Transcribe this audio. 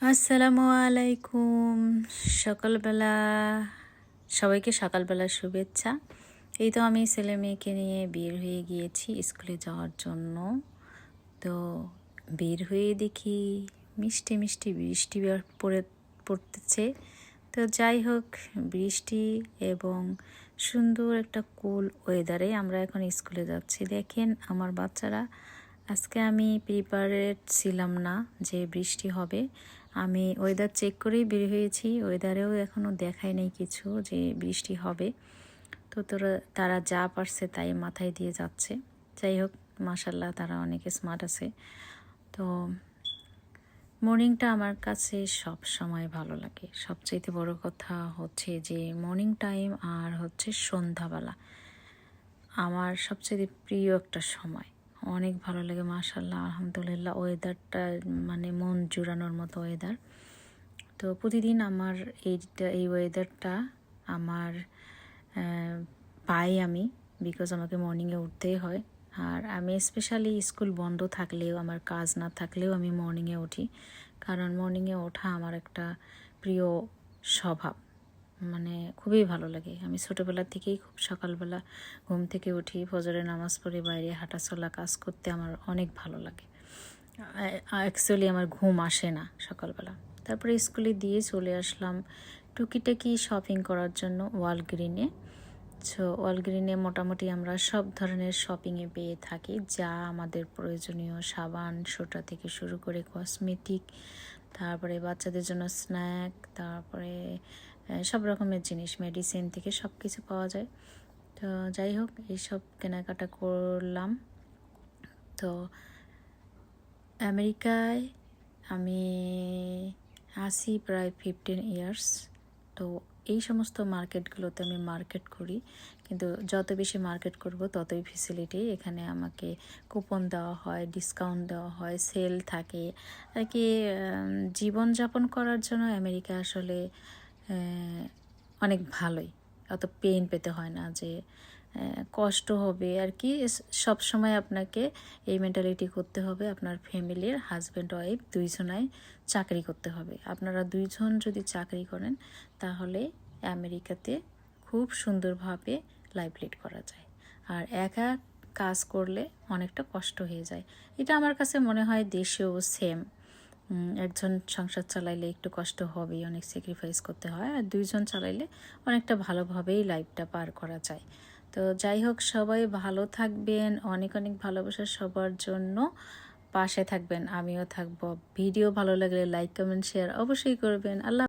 আসসালামু আলাইকুম সকালবেলা, সবাইকে সকালবেলা শুভেচ্ছা। এই তো আমি ছেলে মেয়েকে নিয়ে বের হয়ে গিয়েছি স্কুলে যাওয়ার জন্য। তো বের হয়ে দেখি মিষ্টি মিষ্টি বৃষ্টি পড়ে, পড়তেছে। তো যাই হোক, বৃষ্টি এবং সুন্দর একটা কুল ওয়েদারে আমরা এখন স্কুলে যাচ্ছি। দেখেন আমার বাচ্চারা, আজকে আমি প্রিপারেড ছিলাম না যে বৃষ্টি হবে। আমি ওয়েদার চেক করেই বের হয়েছি। ওয়েদারেও এখনও দেখায় নেই কিছু যে বৃষ্টি হবে। তো তোরা, তারা যা পারছে তাই মাথায় দিয়ে যাচ্ছে। যাই হোক মাসাল্লাহ তারা অনেকে স্মার্ট আছে। তো মর্নিংটা আমার কাছে সব সময় ভালো লাগে। সবচাইতে বড় কথা হচ্ছে যে মর্নিং টাইম আর হচ্ছে সন্ধ্যাবেলা। আমার সবচেয়ে প্রিয় একটা সময়। অনেক ভালো লাগে মাশাল্লাহ আলহামদুলিল্লাহ ওয়েদারটা মানে মন জুড়ানোর মতো ওয়েদার তো প্রতিদিন আমার এইটা এই ওয়েদারটা আমার পাই আমি বিকজ আমাকে মর্নিংয়ে উঠতেই হয়। আর আমি স্পেশালি স্কুল বন্ধ থাকলেও, আমার কাজ না থাকলেও আমি মর্নিংয়ে উঠি। কারণ মর্নিংয়ে ওঠা আমার একটা প্রিয় স্বভাব। মানে খুবই ভালো লাগে। আমি ছোটোবেলা থেকেই খুব সকালবেলা ঘুম থেকে উঠি, ফজরে নামাজ পড়ে, বাইরে হাঁটাচলা কাজ করতে আমার অনেক ভালো লাগে। অ্যাকচুয়ালি আমার ঘুম আসে না সকালবেলা। তারপরে স্কুলে দিয়ে চলে আসলাম টুকিটাকি শপিং করার জন্য ওয়াল গ্রিনে সো ওয়াল গ্রিনে মোটামুটি আমরা সব ধরনের শপিংয়ে পেয়ে থাকি, যা আমাদের প্রয়োজনীয় সাবান, সোটা থেকে শুরু করে কসমেটিক তারপরে বাচ্চাদের জন্য স্ন্যাক তারপরে সব রকমের জিনিস মেডিসিন থেকে সব কিছু পাওয়া যায়। তো যাই হোক, এইসব কেনাকাটা করলাম। তো আমেরিকায় আমি আছি প্রায় ফিফটিন ইয়ার্স তো এই সমস্ত মার্কেটগুলোতে আমি মার্কেট করি। কিন্তু যত বেশি মার্কেট করব, ততই ফেসিলিটি এখানে আমাকে কুপন দেওয়া হয় ডিসকাউন্ট দেওয়া হয় সেল থাকে। আর কি জীবনযাপন করার জন্য আমেরিকা আসলে অনেক ভালোই। অত পেইন পেতে হয় না যে কষ্ট হবে আর কি। সব সময় আপনাকে এই মেন্টালিটি করতে হবে, আপনার ফ্যামিলির হাজব্যান্ড ওয়াইফ দুইজনাই চাকরি করতে হবে। আপনারা দুইজন যদি চাকরি করেন, তাহলে আমেরিকাতে খুব সুন্দরভাবে লাইফ লিড করা যায়। আর একা কাজ করলে অনেকটা কষ্ট হয়ে যায়। এটা আমার কাছে মনে হয় দেশেও সেম একজন সংসার চালাইলে একটু কষ্ট হবেই, অনেক স্যাক্রিফাইস করতে হয়, আর দুইজন চালাইলে অনেকটা ভালোভাবেই লাইফটা পার করা যায়। তো যাই হোক, সবাই ভালো থাকবেন, অনেক অনেক ভালোবাসা সবার জন্য। পাশে থাকবেন, আমিও থাকব। ভিডিও ভালো লাগলে লাইক কমেন্ট শেয়ার অবশ্যই করবেন। আল্লাহ